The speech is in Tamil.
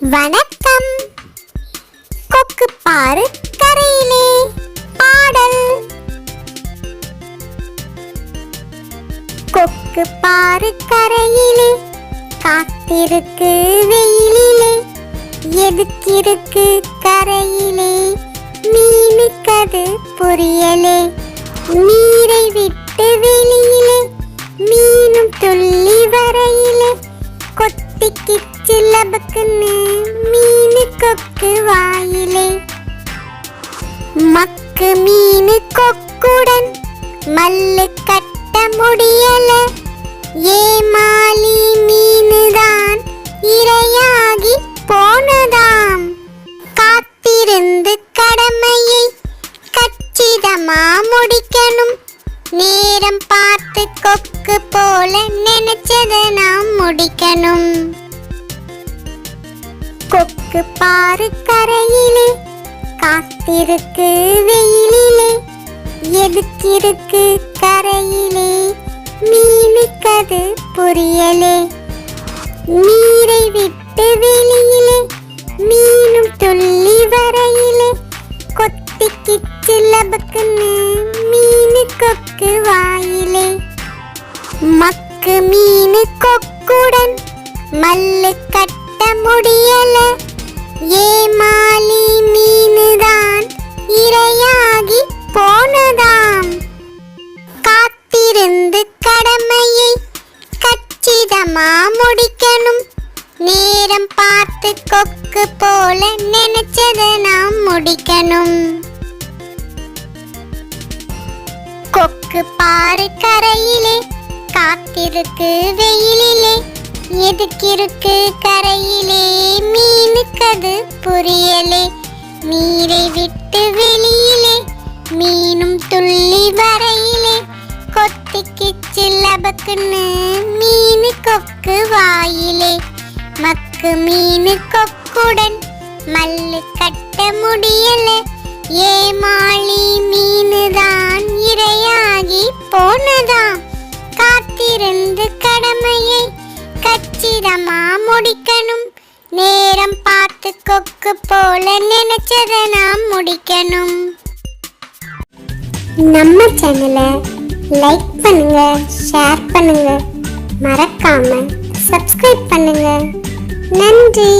வணக்கம். கொக்கு பாரு கரையிலே. பாடல். கொக்கு பாரு கரையிலே. காத்திருக்கு வெயிலிலே. எதுக்கிருக்கு கரையிலே? மீனுக்கது புரியலே. நீரை விட்டு வெளியிலே மீனும் துள்ளி வரையிலே. கொத்திக்கு சில்லபக்குன்னு மீனு கொக்கு வாயிலே. மக்கு மீனு கொக்குடன் மல்லு கட்ட கச்சிதமா முடிக்கணும். நேரம் பார்த்து கொக்கு போல நினைச்சதை நாம் முடிக்கணும். கொக்கு பாரு கரையிலே காத்திருக்கு வெயிலிலே. எதுக்கிருக்கு கரையிலே? மீனுக்கது புரியலே. நீரை விட்டு வெளியிலே மீனும் துள்ளி வர சில்லபக்குன்னு மீனு கொக்கு வாயிலே. மக்கு மீனு கொக்குடன் மல்லு கட்ட முடியல. ஏமாலி மீனுதான் இரையாகி போனதாம். காத்திருந்து கடமையை கச்சிதமா முடிக்கணும். நேரம் பார்த்து கொக்கு போல நினைச்சதை நாம் முடிக்கணும். கொக்கு பாரு கரையிலே காத்திருக்கு வெயிலிலே. எதுக்கிருக்கு கரையிலே? மீனுக்கது புரியலே. நீரை விட்டு வெளியிலே மீனும் துள்ளி வரையிலே. கொத்திக்கு சில்லபக்குன்னு மீனு கொக்கு வாயிலே. மக்கு மீனு கொக்குடன் மல்லு கட்ட முடியல. ஏமாளி முடிக்கணும். நேரம் பார்த்து கொக்கு போல நினைச்சதை நாம் முடிக்கணும். நம்ம சேனலை லைக் பண்ணுங்க ஷேர் பண்ணுங்க. மறக்காம சப்ஸ்கிரைப் பண்ணுங்க. நன்றி.